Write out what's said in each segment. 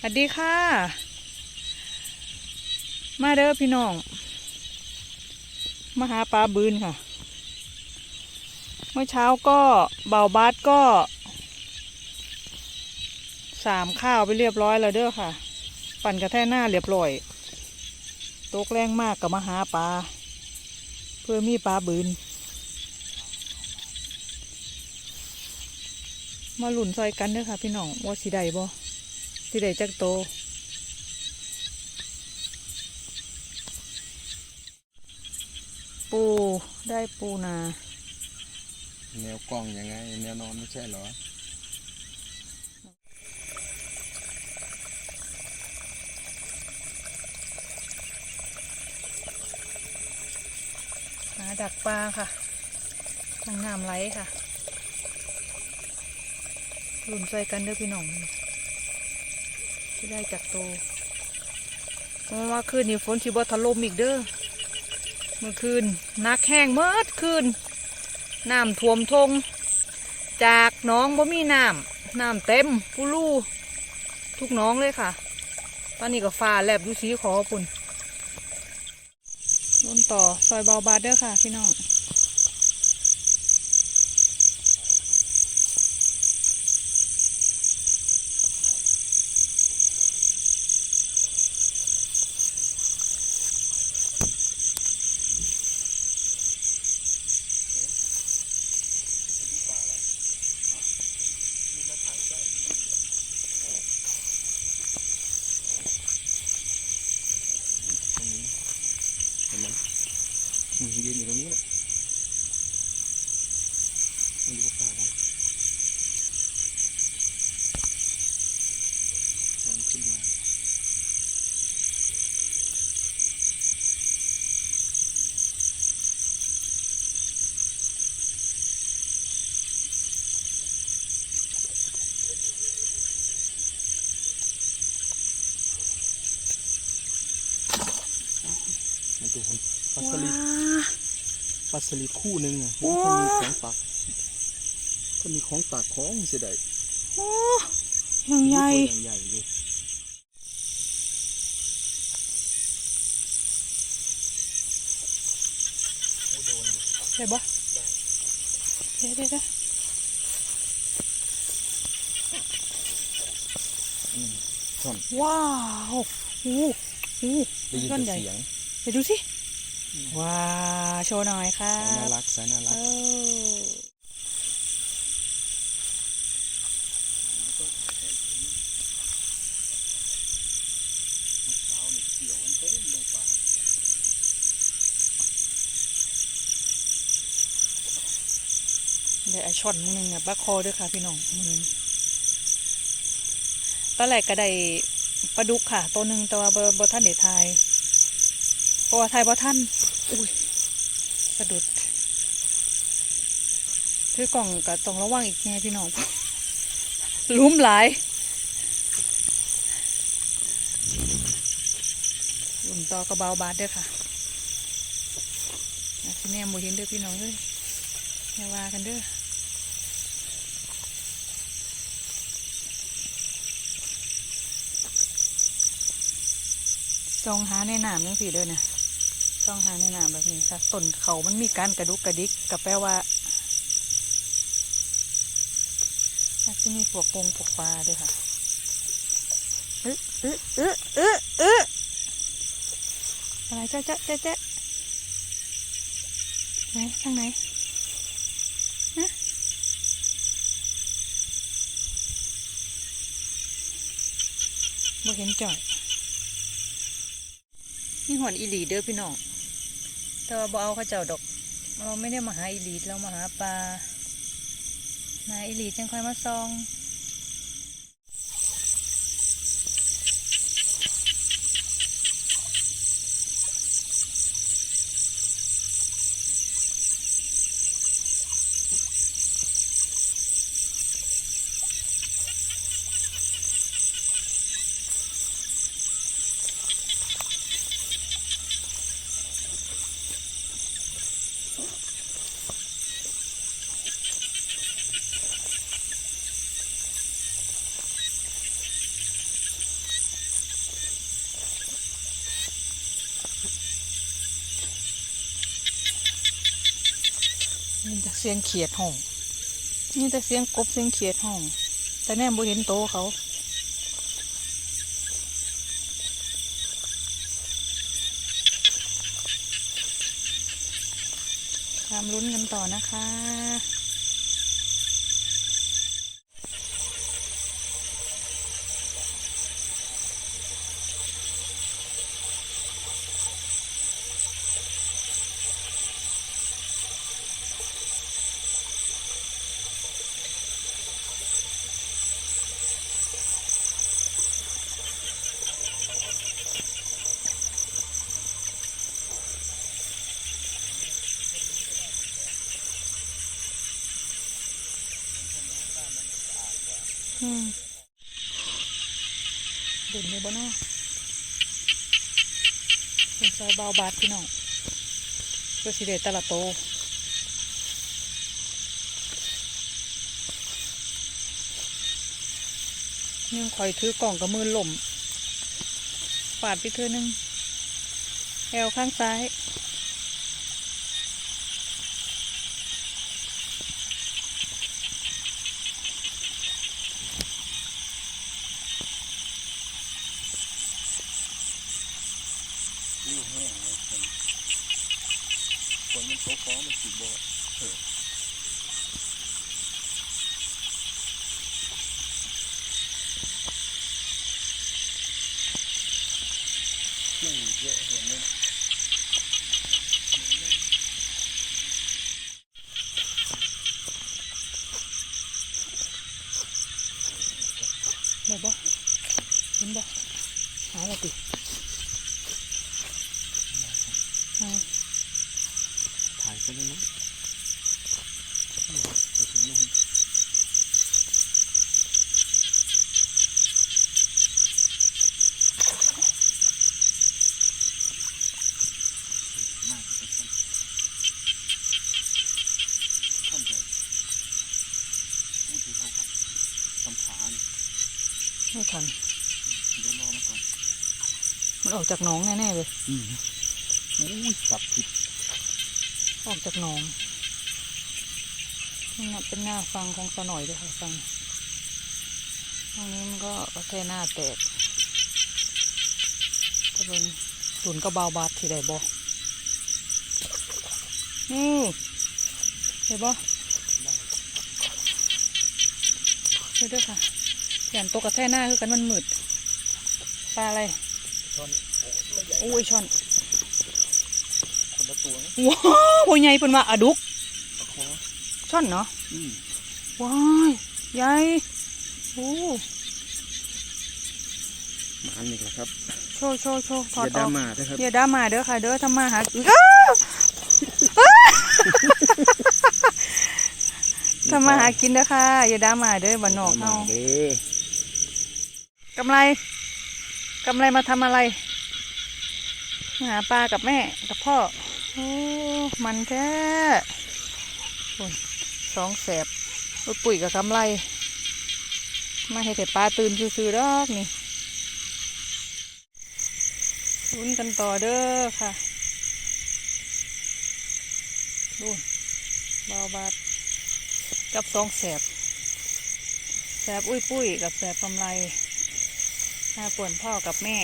สวัสดีค่ะ มาเด้อพี่น้อง มาหาปลาบืนค่ะ เมื่อเช้าก็เบาบาสก็ สามข้าวไปเรียบร้อยแล้วเด้อค่ะ ปั่นกระแท่หน้าเรียบร้อยตกแรงมากกับมาหาปลา เพื่อมีปลาบืน มาหลุนซอยกันเด้อค่ะ พี่น้องว่าสีใดบ่ สีใดจักโต ปูได้ปูนา แนวกล้องยังไง แนวนอนไม่ใช่เหรอหาดักปลาค่ะทางน้ำไหลค่ะหลุนใส่กันเด้อพี่น้อง จะได้จากโตเพราะว่าคืนนี้ฝนสิบ่ถล่มอีกเด้อเมื่อคืนนักแห้งเมื่อคืนน้ำท่วมทง จากน้องบ่มีน้ำน้ำเต็มปูรูทุกน้องเลยค่ะ ตอนนี้ก็ฟ้าแลบอยู่สีขอปุ่นรุ่นต่อซอยเบาบาดเด้อค่ะ พี่น้องนี้เห็นไหมอืม ยืนอยู่ตรงนี้แหละไม่รู้ว่าปลาอะไรร้อนขึ้นมา มันตัวคนปลาสลิด ว้า ปลาสลิดคู่หนึ่งอะโอ้มันก็มีของตักก็มีของตักของเสียดายโอ้ยังใหญ่ตัวอย่างใหญ่เลยได้บ่เดี๋ยวเดี๋ยวเดี๋ยวอืมช่อนว้าวโอ้โหได้ยินก้อนแต่ใหญ่เสียงไปดูสิ ว้าโชว์หน่อยค่ะสายน่ารักสายน่ารัเอกอเดี๋ยวไอช็อตมึงหนึงอะบักคอด้วยค่ะพี่น้องมึงนึงตอนแรกก็ได้ปลาดุกค่ะ ตัวหนึ่งแต่ว่าบ่บ่ท่านเดทาย เพราะว่าทายบ่ท่านอุ้ยสะดุดถือกล่องก็ต้องระวังอีกไงพี่น้องลุ้มหลายอุ่นต่อกระเบาบาดเด้อค่ะอาสิแนมบ่เห็นเด้อพี่น้องเอ้ยอย่าว่ากันเด้อซองหาในน้ำจังสี่เด้อนะ ซองหาในน้ำแบบนี้ค่ะต้นเขามันมีการกระดุกกระดิกก็แปลว่าอาจจะมีพวกปงพวกปลาด้วยค่ะเอ๊ะเอ๊ะเอ๊ะเอ๊ะเอ๊ะอะไรเจ๊ะเจ๊ะเจ๊ะเจ๊ะไหนทางไหนฮะบ่เห็นจ่อยนี่หอนอีหลีเด้อพี่น้อง แต่ว่าบ่เอาเขาเจ้าดอก เราไม่ได้มาหาอีหลีเรามาหาปลานายอิลีจังค่อยมาซอง เสียงเขียดห้องนี่แต่เสียงกบเสียงเขียดห้อง แต่แน่บ่เห็นโตเขาตามลุ้นกันต่อนะคะ อืม เด่นเลยบ่เนาะเป็นซอยเบาบาดพี่น้องเพื่อสิเดตละโตนี่คอยถือกล่องกับมือหล่มปาดไปเทือนึงแอวข้างซ้าย นิ้วแห้งเลยคนคนมันโตฟ้องมันสิบ่เถอะยิ่งเยอะเห็นไหม ได้บ่เห็นบ่หาละติหา ถ่ายไปเลยนะไปถึงนู่นมากเลยท่านท่านใหญ่นี่คือเท่ากับสำขาเนี่ย ไม่ทันเดี๋ยวรอมาก่อนมันออกจากหนองแน่ๆเลยอืมอุ้ยสับผิด ออกจากหนองนี่นะเป็นหน้าฟังของสะหน่อยด้วยค่ะฟังตรงนี้มันก็แค่หน้าแตกก็เป็นศูนย์กระเบาบาดที่ใดบ่นี่เห็นบ่ได้เดี๋ยวเด้วยค่ะ แขนตกกระแทกหน้าคือกันมันมืดปลาอะไรช้อนโอ้ไม่ใหญ่โอ้ยช่อนคนละตัวนะว้าวโหใหญ่เป็นว่าอะดุกตะคอช่อนเนาะอืมว้ายใหญ่โอ้มาอันนี้แหละครับ โชว์โชว์โชว์ถอดอย่าอดราอกม่าด้วยครับอย่าด่ามาเด้อค่ะเด้อทำมาหาอ้าวอ้าว ทำมาหากินเด้อค่ะ อย่าด่ามาเด้อบ้านนอกเฮาเด้อกำไรกำไรมาทำอะไรมาหาปลากับแม่กับพ่อโอ้มันแท้โอ้ยสองแสบอุ้ยปุ๋ยกับกำไรมาให้แต่ปลาตื่นซื่อๆดอกนี่ลุ้นกันต่อเด้อค่ะดูเบาบาด กับสองแสบแสบอุ้ยปุ้ยกับแสบกำไรมาป่วนพ่อกับแม่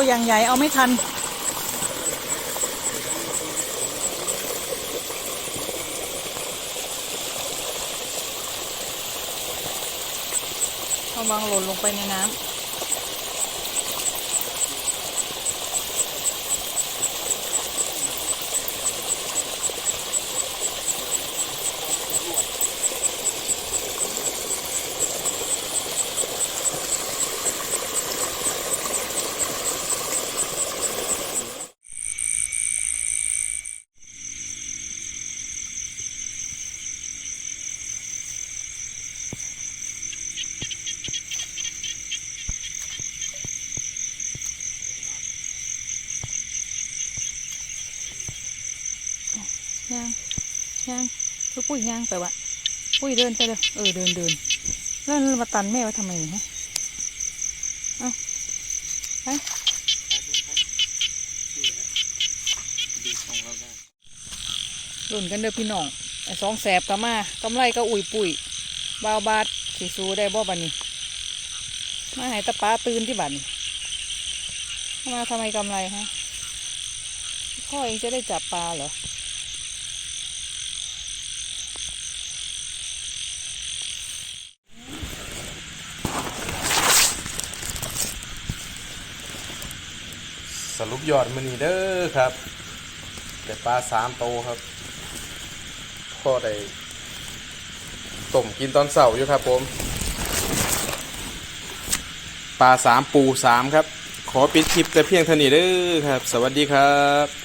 ตัวอย่างใหญ่เอาไม่ทัน ระวังหล่นลงไปในน้ำ ย่างย่างคือปุ้ยย่างไปวะปุ้ยเดินไปเลยเออเดินเดินแล้วมาตันแม่ไว้ทำไมเนี่ยฮะเอาไปรุ่นกันเด้อพี่น้องไอ้สองแสบก็มากำไรก็อุ่ยปุ๋ยบาวบาดสีสูได้บ่บันนี้มาให้ตาป้าตื่นที่บันมาทำไมกำไรฮะพ่อเองจะได้จับปลาเหรอ สรุปยอดมือนีเด้อครับแต่ปลาสามโตครับพ่อได้ต้มกินตอนเสาร์อยู่ครับผม ปลาสามปูสามครับ ขอปิดคลิปแต่เพียงเท่านี้เด้อครับ สวัสดีครับ